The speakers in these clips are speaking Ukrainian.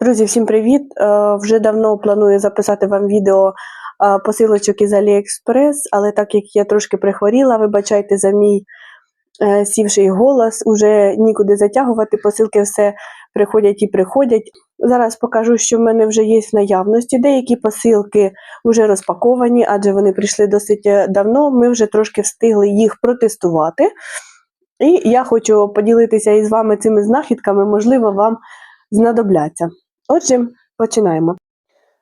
Друзі, всім привіт! Е, Вже давно планую записати вам відео е, посилочок із AliExpress, але так як я трошки прихворіла, вибачайте за мій е, сівший голос, уже нікуди затягувати, посилки все приходять і приходять. Зараз покажу, що в мене вже є в наявності. Деякі посилки вже розпаковані, адже вони прийшли досить давно. Ми вже трошки встигли їх протестувати. І я хочу поділитися із вами цими знахідками, можливо, вам знадобляться. Отже, починаємо.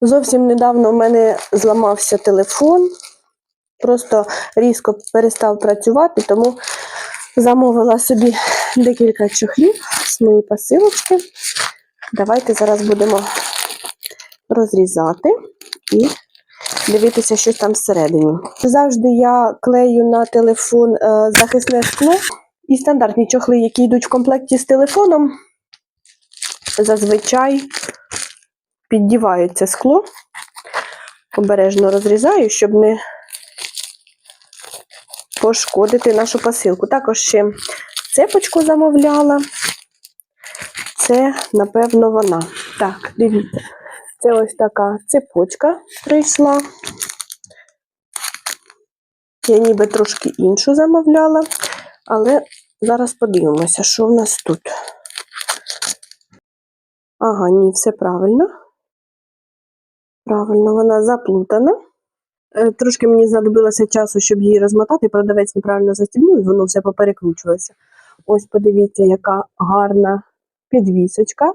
Зовсім недавно у мене зламався телефон, просто різко перестав працювати, тому замовила собі декілька чохлів з моєї посилочки. Давайте зараз будемо розрізати і дивитися, що там всередині. Завжди я клею на телефон е, захисне скло і стандартні чохли, які йдуть в комплекті з телефоном зазвичай піддіваю це скло, обережно розрізаю, щоб не пошкодити нашу посилку. Також ще цепочку замовляла. Це, напевно, вона. Так, дивіться, це ось така цепочка прийшла. Я ніби трошки іншу замовляла, але зараз подивимося, що в нас тут. Ага, ні, все правильно. Правильно, вона заплутана. Е, Трошки мені знадобилося часу, щоб її розмотати. Продавець неправильно застібнув, і воно все поперекручувалося. Ось подивіться, яка гарна підвісочка.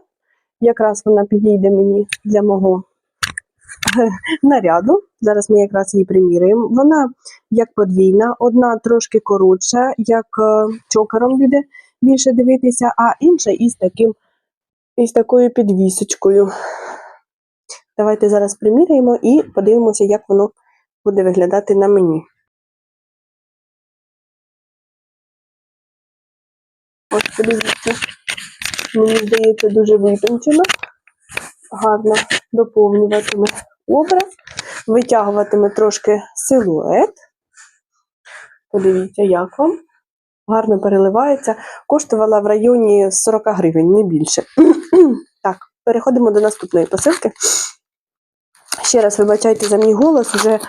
Якраз вона підійде мені для мого наряду. Зараз ми якраз її приміряємо. Вона як подвійна, одна трошки коротша, як е, чокером буде більше дивитися, а інша із таким із такою підвісочкою. Давайте зараз приміряємо і подивимося, як воно буде виглядати на мені. Ось подивіться, мені здається, дуже витончено, гарно доповнюватиме образ, витягуватиме трошки силует. Подивіться, як вам. Гарно переливається. Коштувала в районі 40 гривень, не більше. так, переходимо до наступної посилки. Ще раз вибачайте за мій голос, вже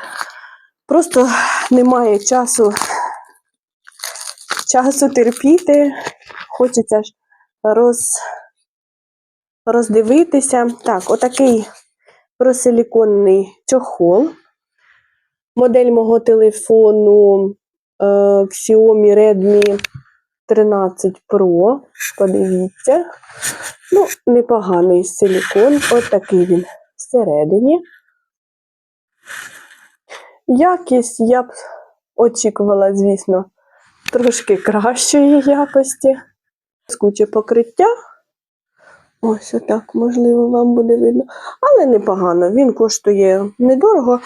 просто немає часу, часу терпіти. Хочеться ж роз, роздивитися. Так, отакий просиліконний чохол. Модель мого телефону е, Xiaomi Redmi 13 Pro. Подивіться. Ну, непоганий силікон. От такий він всередині. Якість я б очікувала, звісно, трошки кращої якості. Скуче покриття. Ось отак, можливо, вам буде видно. Але непогано. Він коштує недорого.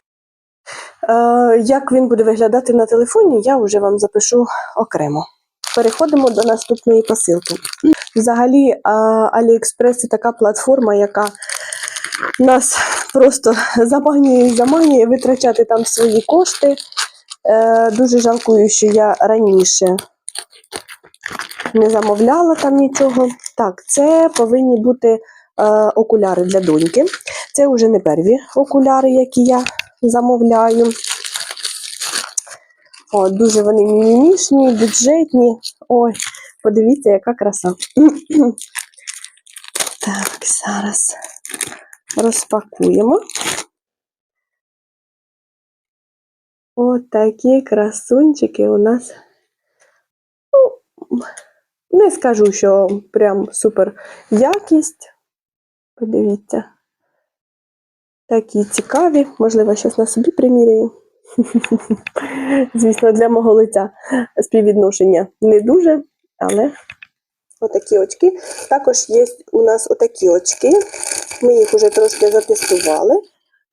Е, Як він буде виглядати на телефоні, я вже вам запишу окремо. Переходимо до наступної посилки. Взагалі, AliExpress це така платформа, яка нас просто заманює і заманює витрачати там свої кошти. Е, Дуже жалкую, що я раніше не замовляла там нічого. Так, це повинні бути е, окуляри для доньки. Це вже не перві окуляри, які я замовляю. О, дуже вони мінімішні, бюджетні. Ой, подивіться, яка краса. так, зараз розпакуємо. От такі красунчики у нас. Ну, не скажу, що прям супер якість. Подивіться. Такі цікаві. Можливо, щось на собі приміряю. Звісно, для мого лиця співвідношення не дуже, але отакі очки. Також є у нас отакі очки. Ми їх вже трошки затестували.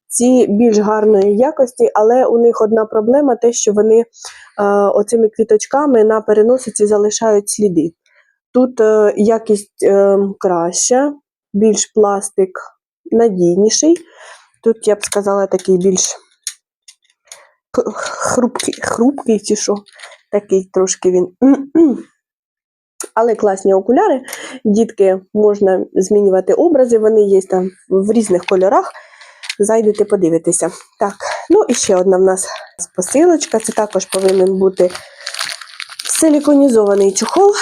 Ці більш гарної якості, але у них одна проблема: те, що вони е, оцими квіточками на переносиці залишають сліди. Тут е, якість е, краща, більш пластик надійніший. Тут, я б сказала, такий більш хрупкий, хрупкий чи що, такий трошки він Але класні окуляри. Дітки можна змінювати образи, вони є там в різних кольорах. Зайдете, подивитися. Так, ну і ще одна в нас посилочка. Це також повинен бути силіконізований чохол.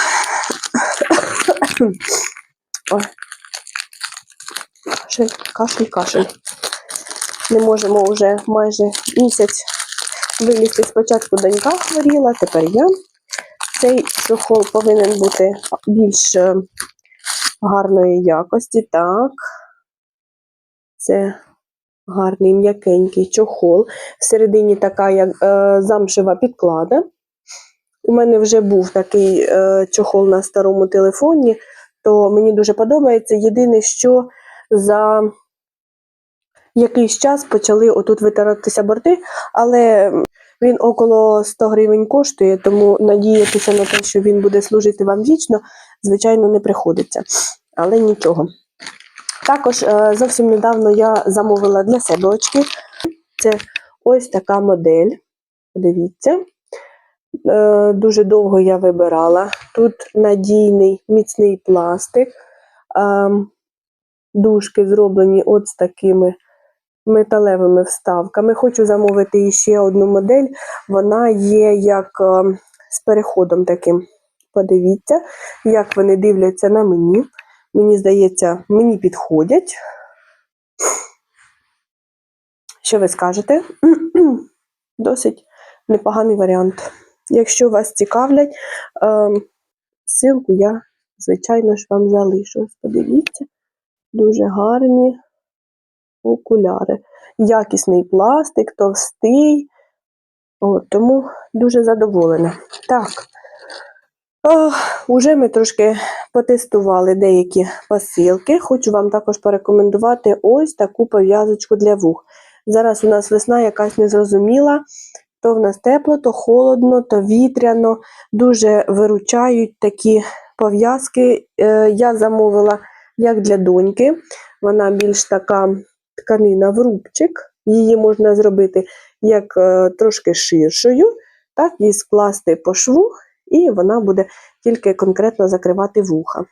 Кашель, кашель. Не можемо вже майже місяць вилізти. Спочатку донька хворіла, тепер я. Цей чохол повинен бути більш е, гарної якості. Так. Це гарний м'якенький чохол. Всередині така як е, замшева підклада. У мене вже був такий е, чохол на старому телефоні, то мені дуже подобається. Єдине, що за якийсь час почали отут витиратися борти, але він около 100 гривень коштує, тому надіятися на те, що він буде служити вам вічно, звичайно, не приходиться. Але нічого. Також е, зовсім недавно я замовила для себе очки. Це ось така модель. Подивіться. Е, Дуже довго я вибирала. Тут надійний міцний пластик. Ем, Дужки зроблені от з такими металевими вставками. Хочу замовити ще одну модель. Вона є як е, з переходом таким. Подивіться, як вони дивляться на мені. Мені здається, мені підходять. Що ви скажете? Досить непоганий варіант. Якщо вас цікавлять, ем, ссылку я, звичайно ж, вам залишу. Подивіться, дуже гарні окуляри. Якісний пластик, товстий. От, тому дуже задоволена. Так. О, уже ми трошки потестували деякі посилки. Хочу вам також порекомендувати ось таку пов'язочку для вух. Зараз у нас весна якась незрозуміла. То в нас тепло, то холодно, то вітряно. Дуже виручають такі пов'язки. Е, я замовила як для доньки. Вона більш така тканина в рубчик. Її можна зробити як е, трошки ширшою, так і скласти по шву, і вона буде тільки конкретно закривати вуха.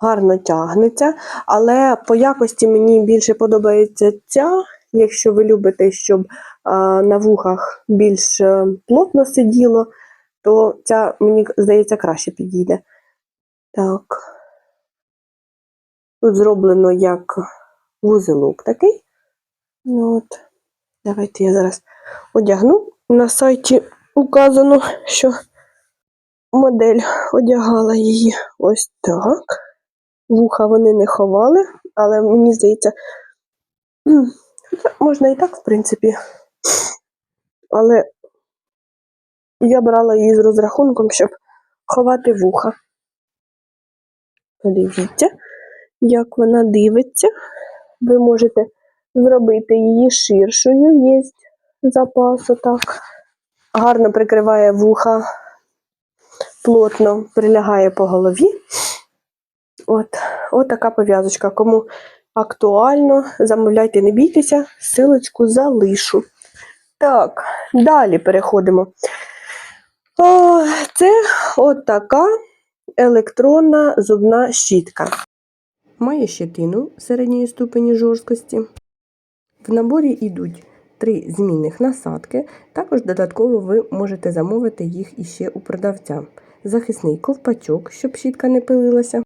Гарно тягнеться, але по якості мені більше подобається ця. Якщо ви любите, щоб на вухах більш е, плотно сиділо, то ця, мені здається, краще підійде. Так. Тут зроблено як вузелок такий. Ну, от. Давайте я зараз одягну. На сайті указано, що модель одягала її ось так. Вуха вони не ховали, але мені здається, можна і так, в принципі. Але я брала її з розрахунком, щоб ховати вуха. Подивіться, як вона дивиться. Ви можете зробити її ширшою, є запас отак. Гарно прикриває вуха, плотно прилягає по голові. От, от така пов'язочка. Кому актуально, замовляйте, не бійтеся, силочку залишу. Так, далі переходимо. О, це от електронна зубна щітка. Має щетину середньої ступені жорсткості. В наборі йдуть три змінних насадки. Також додатково ви можете замовити їх іще у продавця. Захисний ковпачок, щоб щітка не пилилася.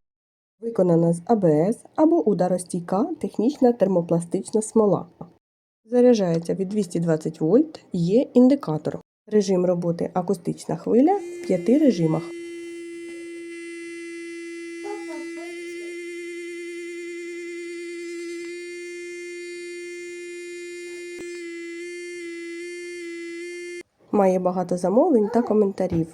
Виконана з АБС або ударостійка технічна термопластична смола. Заряджається від 220 вольт, є індикатор. Режим роботи акустична хвиля в п'яти режимах. Має багато замовлень та коментарів.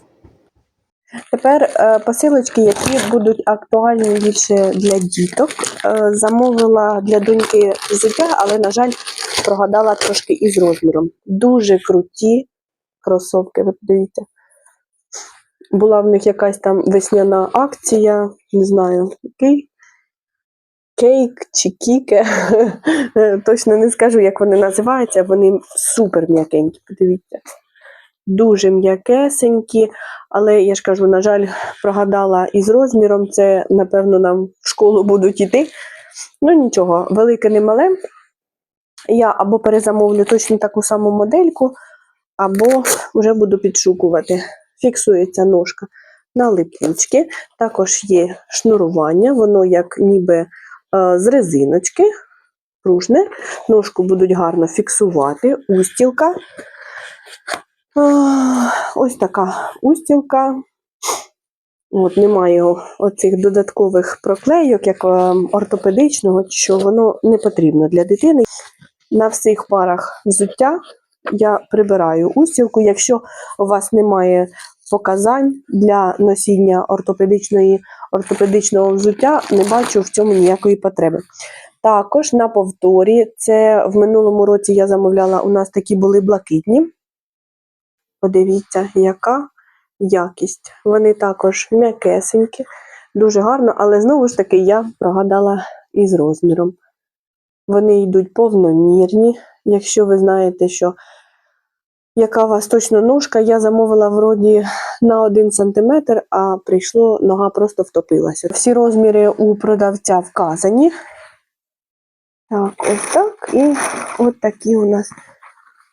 Тепер е, посилочки, які будуть актуальні більше для діток. Е, замовила для доньки взуття, але, на жаль, прогадала трошки із розміром. Дуже круті кросовки, ви подивіться. Була в них якась там весняна акція, не знаю, який. Кейк чи кіке. Точно не скажу, як вони називаються. Вони супер м'якенькі, подивіться. Дуже м'якесенькі, але я ж кажу, на жаль, прогадала із розміром. Це, напевно, нам в школу будуть іти. Ну нічого, велике не мале. Я або перезамовлю точно таку саму модельку, або вже буду підшукувати. Фіксується ножка на липучки. Також є шнурування, воно як ніби е, з резиночки, пружне. Ножку будуть гарно фіксувати. Устілка. Ось така устілка. От, немає оцих додаткових проклейок, як е, ортопедичного, що воно не потрібно для дитини. На всіх парах взуття я прибираю устілку. Якщо у вас немає показань для носіння ортопедичної, ортопедичного взуття, не бачу в цьому ніякої потреби. Також на повторі, це в минулому році я замовляла, у нас такі були блакитні. Подивіться, яка якість. Вони також м'якесенькі, дуже гарно, але знову ж таки я прогадала із розміром. Вони йдуть повномірні. Якщо ви знаєте, що яка у вас точно ножка, я замовила вроді на 1 см, а прийшло, нога просто втопилася. Всі розміри у продавця вказані. Так, ось так. І от такі у нас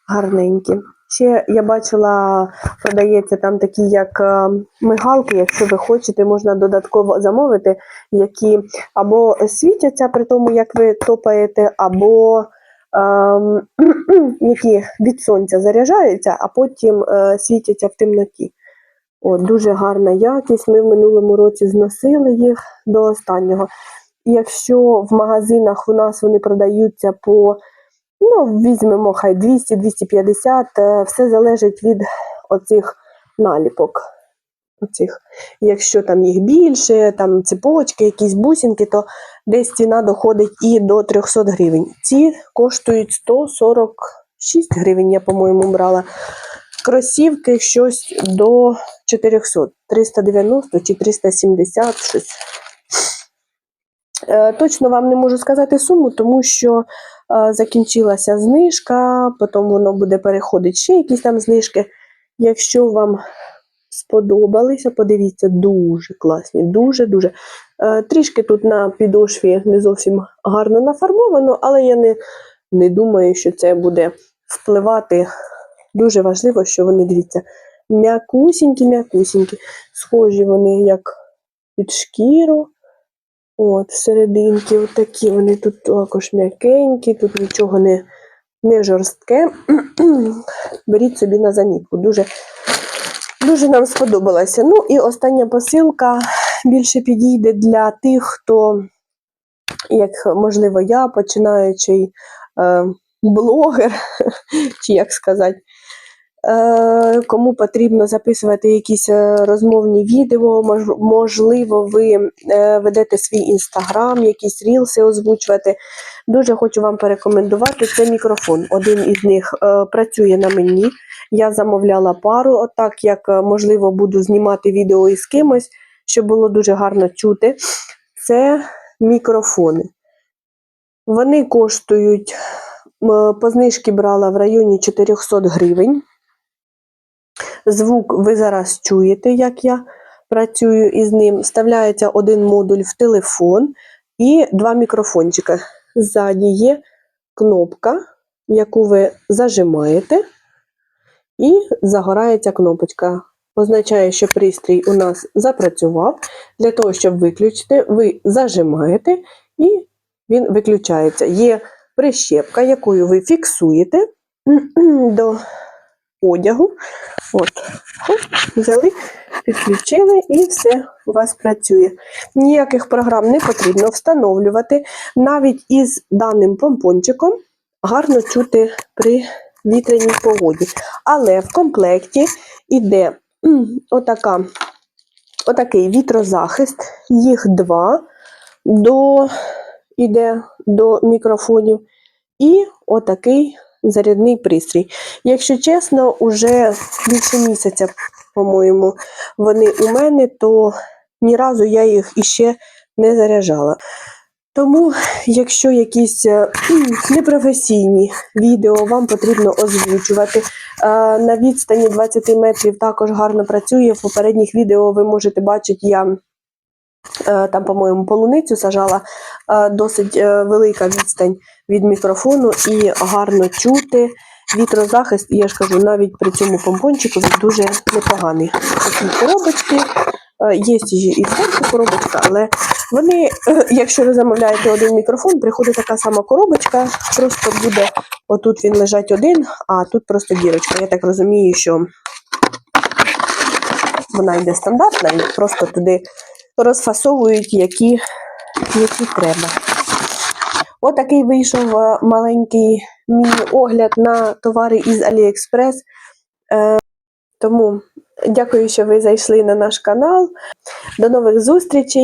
гарненькі. Ще я бачила, продається там такі, як е, мигалки, якщо ви хочете, можна додатково замовити, які або світяться при тому, як ви топаєте, або ем, які від сонця заряджаються, а потім е, світяться в темноті. От, дуже гарна якість. Ми в минулому році зносили їх до останнього. Якщо в магазинах у нас вони продаються по Ну, візьмемо хай 200-250, е, все залежить від оцих наліпок. Оцих. Якщо там їх більше, там цепочки, якісь бусинки, то десь ціна доходить і до 300 гривень. Ці коштують 146 гривень, я, по-моєму, брала. Кросівки щось до 400, 390 чи 370 щось. Е, Точно вам не можу сказати суму, тому що закінчилася знижка, потім воно буде переходити ще якісь там знижки. Якщо вам сподобалися, подивіться, дуже класні, дуже-дуже. Е, Трішки тут на підошві не зовсім гарно нафарбовано, але я не, не думаю, що це буде впливати. Дуже важливо, що вони, дивіться, м'якусінькі-м'якусінькі. Схожі вони як під шкіру. От, серединки, отакі вони тут також м'якенькі, тут нічого не, не жорстке. Беріть собі на замітку. Дуже, дуже нам сподобалося. Ну і остання посилка більше підійде для тих, хто, як можливо, я, починаючий е, блогер, чи як сказати, Кому потрібно записувати якісь е, розмовні відео, можливо, ви е, ведете свій інстаграм, якісь рілси озвучувати. Дуже хочу вам порекомендувати це мікрофон. Один із них е, працює на мені. Я замовляла пару, отак як е, можливо буду знімати відео із кимось, щоб було дуже гарно чути. Це мікрофони. Вони коштують, по знижки брала в районі 400 гривень. Звук ви зараз чуєте, як я працюю із ним. Вставляється один модуль в телефон і два мікрофончика. Ззаді є кнопка, яку ви зажимаєте, і загорається кнопочка. Означає, що пристрій у нас запрацював. Для того, щоб виключити, ви зажимаєте і він виключається. Є прищепка, якою ви фіксуєте до одягу. От, взяли, підключили і все у вас працює. Ніяких програм не потрібно встановлювати. Навіть із даним помпончиком гарно чути при вітряній погоді. Але в комплекті йде отака, отакий вітрозахист, їх два до, іде до мікрофонів. І отакий зарядний пристрій. Якщо чесно, уже більше місяця, по-моєму, вони у мене, то ні разу я їх іще не заряджала. Тому, якщо якісь е, непрофесійні відео вам потрібно озвучувати, е, на відстані 20 метрів також гарно працює. В попередніх відео ви можете бачити, я е, там, по-моєму, полуницю сажала досить е, велика відстань від мікрофону і гарно чути. Вітрозахист, я ж кажу, навіть при цьому помпончику він дуже непоганий. Такі коробочки. е, Є і зверху коробочка, але вони, е, якщо ви замовляєте один мікрофон, приходить така сама коробочка, просто буде отут він лежать один, а тут просто дірочка. Я так розумію, що вона йде стандартна, і просто туди розфасовують, які, які треба. Отакий вийшов е, маленький мій огляд на товари із AliExpress. Е, Тому дякую, що ви зайшли на наш канал. До нових зустрічей!